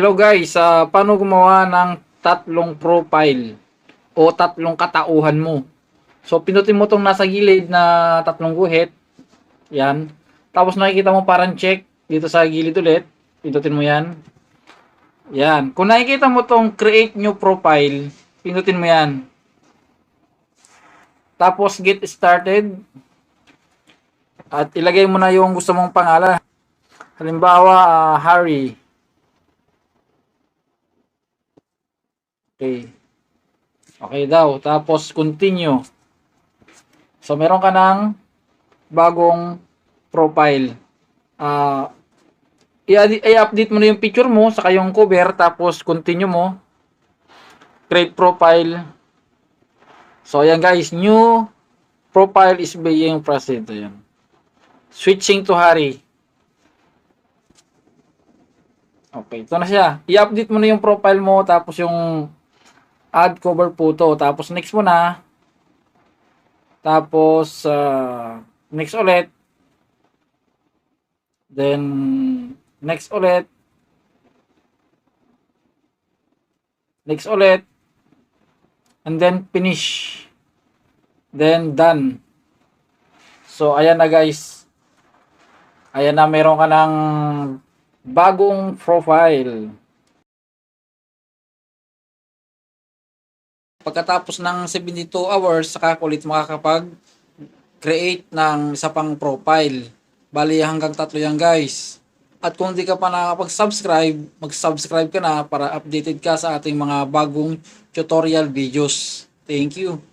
Hello guys, ah, paano gumawa ng tatlong profile o tatlong katauhan mo? So pinutin mo tong nasa gilid na tatlong guhit. Yan. Tapos nakikita mo parang check dito sa gilid ulit. Pindutin mo yan. Yan. Kung nakikita mo tong create new profile, pindutin mo yan. Tapos get started. At ilagay mo na yung gusto mong pangalan. Halimbawa, ah, Harry. Okay. Okay daw. Tapos, continue. So, meron ka ng bagong profile. I- i-update mo na yung picture mo, saka yung cover, tapos continue mo. Create profile. So, ayan guys, new profile is being processed. Ayan. Switching to Harry. Okay, ito na siya. I-update mo na yung profile mo, tapos yung add cover photo. Tapos next mo na. Tapos ah, next ulit. Then next ulit. Next ulit. And then finish. Then done. So ayan na guys. Ayan na meron ka ng bagong profile. Pagkatapos ng 72 hours, saka ka ulit makakapag-create ng isa pang profile. Bali hanggang tatlo yan guys. At kung di ka pa nakakapag-subscribe, mag-subscribe ka na para updated ka sa ating mga bagong tutorial videos. Thank you.